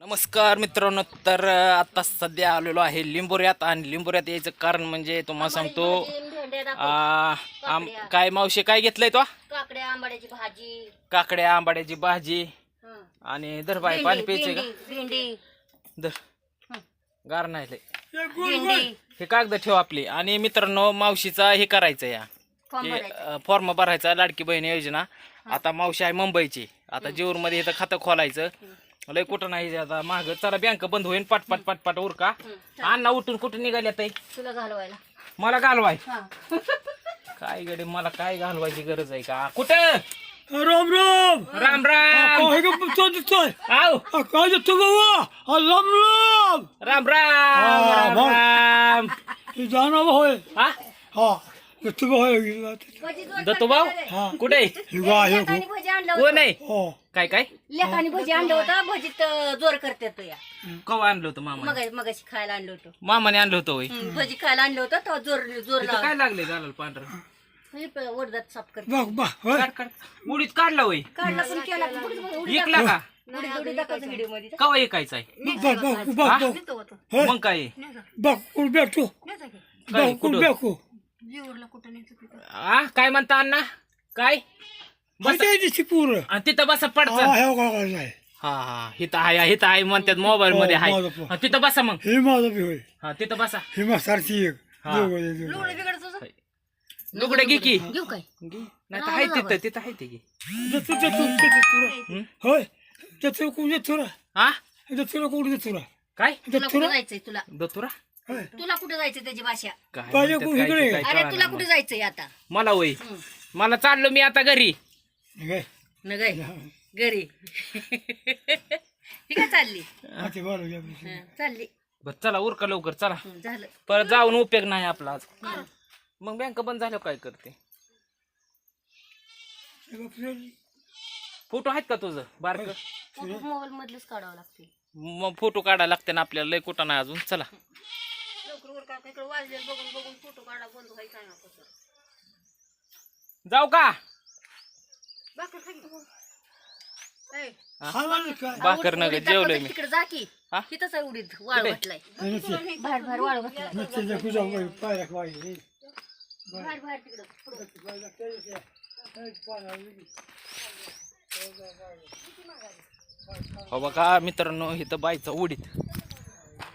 नमस्कार मित्रांनो तर आता सध्या आलेलो आहे लिंबोऱ्यात आणि लिंबोऱ्यात यायचं कारण म्हणजे तुम्हाला सांगतो आ, आम काय मावशी काय घेतलंय तो? काकड्या आंबाड्याची भाजी. काकड्या आंबाड्याची भाजी हं. आणि धर बाय पाणी भेंडी प्यायचंय भेंडी भेंडी. का धर गार नाही लय. भेंडी. हे कागद ठेव आपली. आणि मित्रांनो मावशीचा हे करायचं या. फॉर्म भरायचा. फॉर्म भरायचा लाडकी बहीण योजना. आता मावशी आहे मुंबईची. आता जेऊरमध्ये इथं खातं खोलायचं. लय कुठं नाही आता माग चला बँक बंद होईल पाट पाट पाट पाट उरका अण्णा उठून कुठं निघाल्या ताई? तुला घालवायला. मला घालवाय. हा. काय गडे मला काय घालवायची गरज आहे का? कुठं? राम राम. राम राम. काय दिसतोय आव. काय दिसतो बाबा? राम राम. राम राम राम जाणार होय. हा? हा. दोन दत्तू भाऊ हा. कुठे हे वा हे. लेकानी भजी आणलं कोण आहे? हो. काय काय? लेकानी भजी आणलं होतं. भजीत अं, जोर करते तो या. कवा आणलं होतं मामा मग मगाशी खायला आणलं होतं. मामाने आणलं होतं होय? भजी खायला आणलं होतं तो जोर जोर इथं काय लागले झालं पांढरं? वडदात साफ करते. बघ बघ होय. काढ काढ. उडीत काढला होय? काढला पण केला पण कुठं बघ, उडी विकला का? दाखव- उडी दाखवायचं व्हिडिओमध्ये कवा ऐकायचा आहे? बघ बघ बघ? बघ नेतो होतो. होय. मग काय? बघ बघ कुठं? तिथं. आ काय म्हणता अण्णा? काय? बस पूर आणि तिथं बसा हा पडचं हे काय हा हा. हिथं आहे हिथं आहे म्हणतात मोबाईल मध्ये हो, आहे माझं पण. हा, तिथं बसा मग. हे माझं बी होय. हा तिथं बसा. हे म्हातारची एक. हा. लुगडे घे की. घेऊ काय? नाही तर आहे तिथं तिथं आहे ते घे. होय. रा हा? कोण देतो रा काय? तुला देतो कुठं रा जायचंय तुला? होय. तुला कुठं जायचंय त्याची भाषा? काय पाहिजे म्हणतात कोण काय इकडे? ते काय अरे कळणार तुला नाही. कुठे जायचंय आता? मला वय मला चाललो मी आता घरी. घरी. ही काय चालली. हं, चालली. बर चला उरका लवकर चला. हं, झालं. परत जाऊन उपयोग नाही आपला आज. मग बँक बंद झाल्यावर काय करते? बघ, फोटो आहेत का तुझं बारक? मोबाईल मधलेच काढावं लागते. मग फोटो काढायला लागते ना आपल्याला लय कुठं नाही अजून. चला. लवकर वर का इकडे वाजले बघून बघून फोटो काढा बंद व्हायचा ना कसं जाऊ का बाकी खाली बघ. ए, हा मला काय भाकर नगर जेवलोय मी. तिकडे जा की. हा? तिथंच आहे उडीद वाळ कुठे? घातलाय. आणि ते- बाहेर बाहेर वाळ घातलाय. त्याच्या कुठं वय पायऱ्या पाहिजे बाहेर बाहेर तिकडं. हो बघा मित्रांनो इथं बाईचा उडीत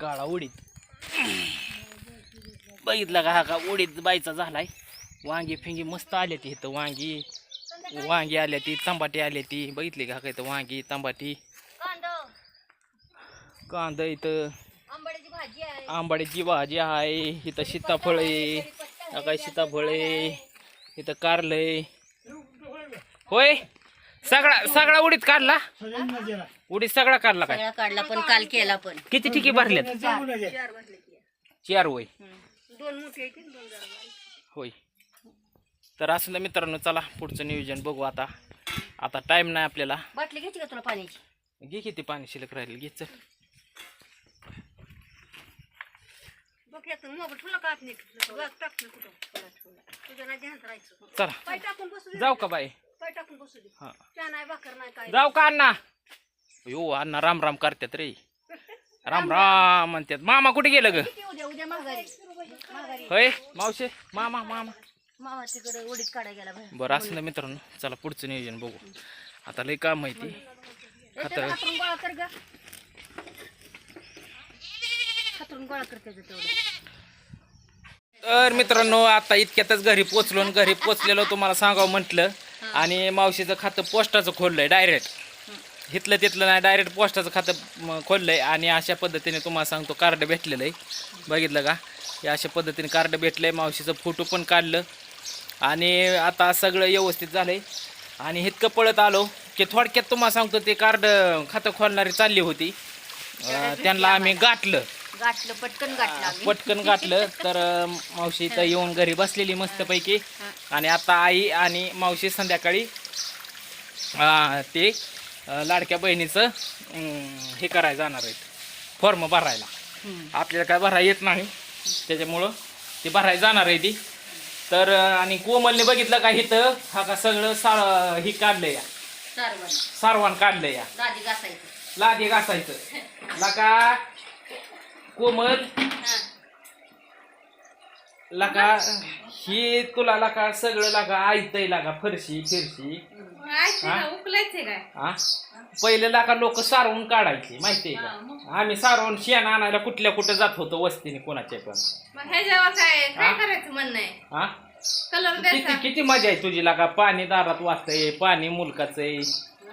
काळा उडीत बघितलं का हा का? उडीद बाईचा झालाय. वांगी फिंगी मस्त आले ती इथं वांगी. वांगी आल्या ती तंबाटी आल्या ती. बघितली का हा का इथं वांगी तंबाटी? कांदा कांदा इथं. आंबाड्याची भाजी आहे. आंबाड्याची भाजी आहे इथं सीताफळ आहे. काय सीताफळ आहे? इथं कारलं आहे. होय? सगळा सगळा उडीद काढला? उडीद सगळा काढला काय? काढला पण काल केला पण. किती ठिकी भरल्यात? चार. होय. दोन होय. तर असं ना मित्रांनो चला पुढचं नियोजन बघू आता. आता टाइम नाही आपल्याला. बाटली घ्यायची का तुला पाण्याची? घे किती पाणी शिल्लक राहील घे चल. बघ यातून मोबाईल ठेवला का आत नीट? बघ टाकलं कुठं. तुझ्या नाही ध्यानात राहायचं. चला. पाय टाकून बसू दे. जाऊ का बाई? पाय टाकून बसू दे. हा. त्या नाही भाकर नाही काय जाऊ का अण्णा? यो अण्णा राम राम करतात रे. राम राम म्हणतात मामा कुठे गेलं ग? किती उद्या उद्या माघारी? माघारी. होय? मावशे मामा मामा. मामा तिकडे उडीत काढायला गेला बाहेर. बरं असं ना मित्रांनो. चला पुढचं नियोजन बघू. आता लय काम माहिती ए, त्याला हातरून गोळा कर ग. हातरून गोळा कर त्याचं तेवढं. तर मित्रांनो आता इतक्यातच घरी पोचलो आणि घरी पोचलेलो तुम्हाला सांगावं म्हटलं. आणि मावशीचं खातं पोस्टाचं खोललंय डायरेक्ट इथलं तिथलं नाही डायरेक्ट पोस्टाचं खातं म, खोललंय. आणि अशा पद्धतीने तुम्हाला सांगतो कार्ड भेटलेलं आहे बघितलं का? हे अशा पद्धतीने कार्ड भेटलंय. मावशीचं फोटो पण काढलं. आणि आता सगळं व्यवस्थित झालंय. आणि इतकं पळत आलो की थोडक्यात तुम्हाला सांगतो ते कार्ड खातं खोलणारी चालली होती. त्यांना आम्ही गाठलं. गाठलं पटकन गाठलं आम्ही. पटकन गाठलं. तर मावशी इथं येऊन घरी बसलेली मस्तपैकी. आणि आता आई आणि मावशी संध्याकाळी ते लाडक्या बहिणीचं हे करायला जाणार आहेत. फॉर्म भरायला. आपल्याला काय भरायला येत नाही. त्याच्यामुळं ते भरायला जाणार आहे ती. तर आणि कोमलने बघितलं का इथं हा का सगळं सा हे काढलं या. सारवण. सारवान काढलं या. घासायचं. लादी घासायचं. लका कोमल लका ही तुला लका सगळं लका ऐकतय लागा फरशी फिरशी. हा? उकलायचे काय? हा? पहिले लाका लोक सारवून काढायचे माहितीये का? आम्ही सारवून शेण आणायला कुठल्या कुठं जात होतो वस्तीने कोणाच्या पण. मग ह्याच्यावर काय हा? काय करायचं म्हणणं आहे? हा? कलर किती द्यायचा. किती मजा आहे तुझी लागा पाणी दारात वाचतंय पाणी मुलकाचं आहे.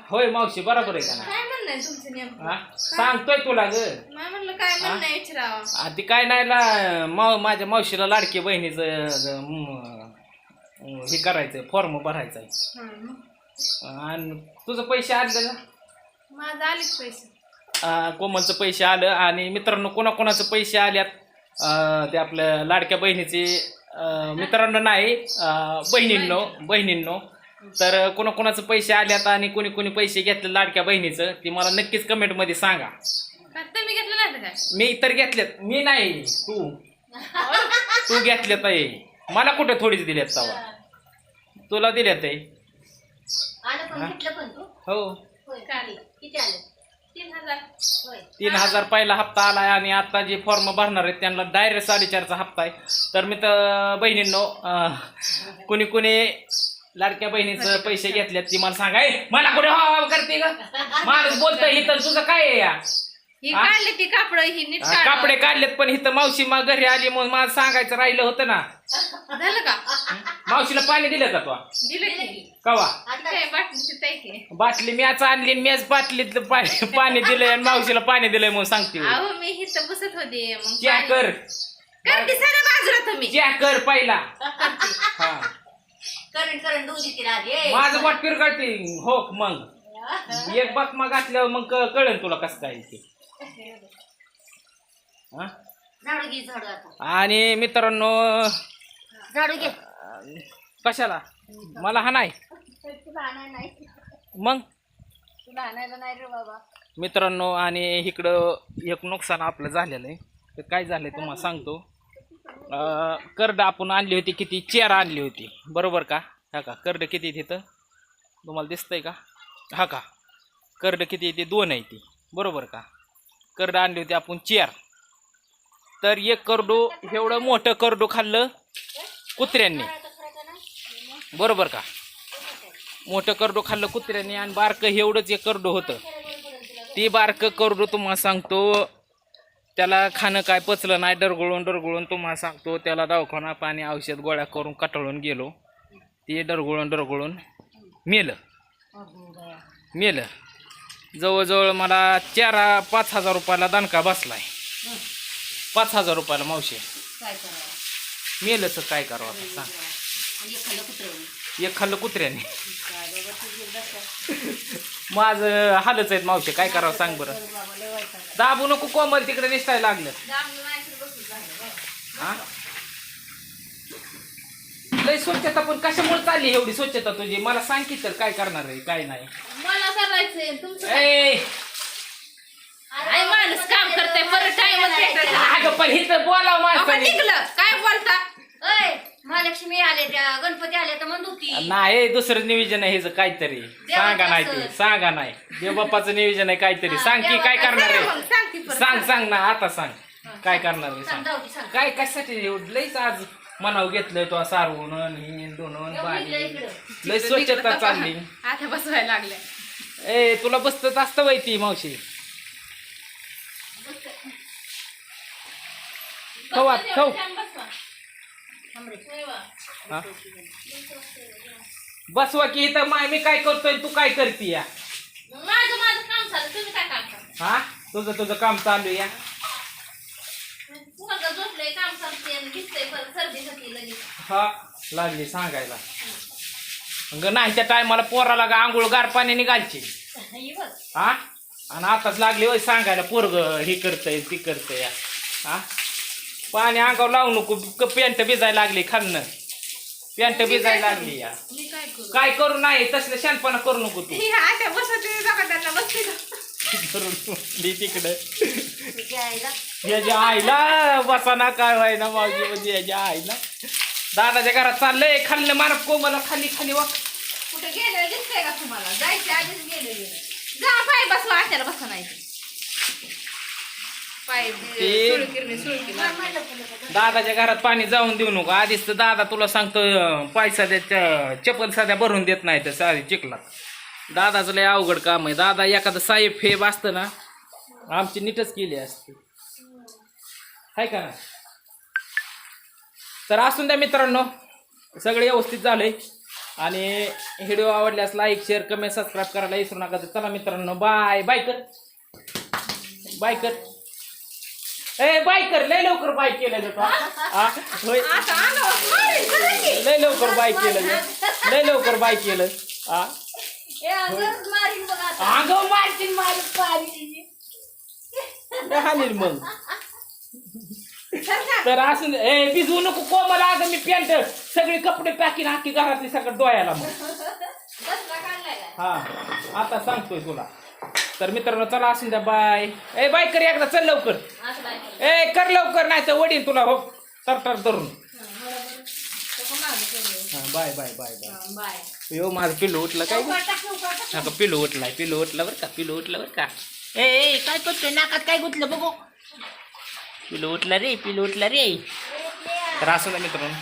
होय मावशी बरोबर आहे का ना काय म्हणणं आहे तुमचं नेमकं? हा? सांगतोय तुला ग. मी म्हणलं काय म्हणणं आहे विचारावं आधी काय नाही ला माव माझ्या मावशीला लाडके बहिणीचं म, हे करायचंय फॉर्म भरायचा आहे हं, मग. आणि तुझं पैसे आले का? माझं आलेच पैसे. कोमलचं पैसे आलं आणि मित्रांनो कोणाकोणाचं पैसे आल्यात? ते आपल्या लाडक्या बहिणीचे मित्रांनो नाही बहिणींनो बहिणींनो. तर कोणाकोणाचं पैसे आल्यात आणि कोणी कोणी पैसे घेतले लाडक्या बहिणीचं ते मला नक्कीच कमेंटमध्ये सांगा. का तुम्ही घेतलं नाही तर काय? मी तर घेतलेत. मी नाही. तू. तू घेतलेत आहे. मला कुठे थोडीच दिल्यात तवा? तुला दिल्यात आहे. आलं हो? आलं? तीन हजार. पहिला हप्ता आलाय आणि आता जे फॉर्म भरणार आहेत त्यांना डायरेक्ट साडेचारचा हप्ता आहे. तर मी तर बहिणींनो कुणी कुणी लाडक्या बहिणीचं पैसे घेतल्यात ती मला सांगा "ए, मला कुठे हवा करते ग? माणूस बोलतोय इथं तुझं काय आहे या? ही हा? काढली ती कापड ही नीट हा, काढा. कापडे काढलेत पण इथं मावशी मा घरी आली म्हणून मला सांगायचं राहिलं होतं ना. झालं का? मावशीला पाणी दिलं का तू? दिलं की. कवा? आता काय बाटलीची ताई की बाटली मी आज आणली आणि मीच बाटलीत पाणी पाणी दिलंय आणि मावशीला पाणी दिलंय म्हणून सांगते. अहो मी हिथं बसत होते मग च्या कर. सारा बाजूला तुम्ही. कर पहिला. हा. करंट करंट दूध देते राजे माझं बोट पिरगळते हो मग. एक बात मग घातल्यावर मग क- कळेल तुला कसं काय ते. हा? झाडू घे झाडू आता. आणि मित्रांनो झाडू घे. कशाला? मला हा नाही तुला आणायला नाही. मग? तुला आणायला नाही रे बाबा. मित्रांनो आणि इकडं एक नुकसान आपलं झालेलं आहे. तर काय झालंय तुम्हाला सांगतो. अं, कर्ड आपण आणली होती किती? चेअर आणली होती. बरोबर का? हा का? कर्ड किती तिथं तुम्हाला दिसतंय का? हा का? कर्ड किती येते दोन आहे ती. बरोबर का? कर्ड आणली होती आपण चेअर तर एक करडो एवढं मोठं करडू खाल्लं कुत्र्यांनी. बरोबर का? मोठं करडू खाल्लं कुत्र्यांनी आणि बारकं एवढंच एक करडू होतं. ती बारकं करडू तुम्हाला सांगतो त्याला खाणं काय पचलं नाही डरगळून डरगळून तुम्हाला सांगतो त्याला दवाखाना पाणी औषध गोळ्या करून कटाळून गेलो. ते डरगळून डरगळून मेलं. मेलं. जवळजवळ मला चार पाच हजार रुपयाला दणका बसलाय. पाच हजार रुपयाला मावशी. मेलंच काय करावं आता सांग. एक खाल्लं कुत्र्याने. माझं हालच आहेत मावशी काय करावं सांग बरं. दाबू नको कोमल तिकडे निसटायला लागलं. हा? लय स्वच्छता पण कशामुळे चालली एवढी स्वच्छता तुझी? मला सांग की तर काय करणार आहे काय नाही. मला करायचंय तुमचं माणूस काम करते परत टाइम अगं पण इथं बोलाव माणसाने. महालक्ष्मी आले त्या गणपती आले तर म्हणत होती. नाही दुसरं नियोजन आहे हिचं काहीतरी. सांगा नाही ते. सांगा नाही. देवबाप्पाचं नियोजन आहे काहीतरी. सांग की काय करणार आहे? सांग. सांग सांग ना आता सांग. काय करणार आहे? सांग सांग. जाऊ दे, सांग. काय कशासाठी? एवढं लईच आज मनाव घेतलंय तो सारवून आणि दोन लय स्वच्छता चालली. आता बसवायला लागल्या. ए तुला बसत असतं बाई ती मावशी. खवा खव हा? बसवा की इथं माय मी काय करतोय तू काय करती या? माझं माझं काम झालं. तुम्ही काय काम करता? हा? तुझं तुझं काम चालू या. पोरगं झोपलंय काम करते आणि दिसतंय परत सर्दी होती लगेच. हा लागली सांगायला. ग नाही त्या टायमाला पोराला ग आंघोळ गार पाण्याने घालची. ही बघ. हा? आणि आताच लागली होय सांगायला पोरग हे करतय ती करतय हा? पाणी अंगावर लावू नको क- पॅन्ट भिजायला लागली खाल्लं पॅन्ट भिजायला लागली या. मी काय करू? काय करू नाही तसलं शानपणा करू नको तू. ही आता बसते बघा त्यांना बसते करून दी तिकडं. तुझ्या आईला. याच्या आईला बसाना काय व्हायना मावशी म्हणजे याच्या आईला. दादाच्या घरात चाललंय खाल्लं मार कोमला खाली खाली वा कुठे गेलं दिसतंय का तुम्हाला? जायचं आधीच गेलेलं. जा पाय बसवा आत्याला बसा नाही पाय ते-. दादाच्या घरात पाणी जाऊन देऊ नको. आधीच तर दादा तुला सांगतो अं, पाय साध्या च- चप्पल साध्या भरून देत नाही तर साधी चिखलात. दादाचं लय अवघड काम आहे. दादा एखादं साहेब फेब असतं ना आमची नीटच केली असते. हाय का ना तर असून द्या मित्रांनो सगळे व्यवस्थित झालंय. आणि व्हिडिओ आवडल्यास लाईक शेअर कमेंट सबस्क्राईब करायला विसरू नका. तर चला मित्रांनो बाय बाय कर. बाय कर. ए बाय कर लय लवकर बाय केलं ग तू, हा? हा? होय लय लवकर बाय केलं ग. लय लवकर बाय केलं. हा? अगं, मारीन बघ आता. अगं मारतीन मार पाणी मग. तर असं ए भिजवू नको कोमल अगं मी पॅन्ट सगळे कपडे पॅकिंग आखी घरातली सगळं डोळ्याला मग. बसला काढलाय. काय? हा. आता सांगतोय तुला. तर मित्रांनो चला असून द्या बाय ए बाय कर एकदा चल लवकर. ए कर लवकर नाही तर वडील तुला हो धरून. हं, मागं केलं. हा बाय बाय बाय बाय हं, बाय यो माझं पिल्लू उठलं काय. हा का पिल्लू उठलाय पिल्लू उठला बरं का पिल्लू उठला बरं का? ए ए काय करतोय? नाकात काय गुतलं बघू. पिल्लू उठला रे पिल्लू उठला रे. तर असं ना मित्रांनो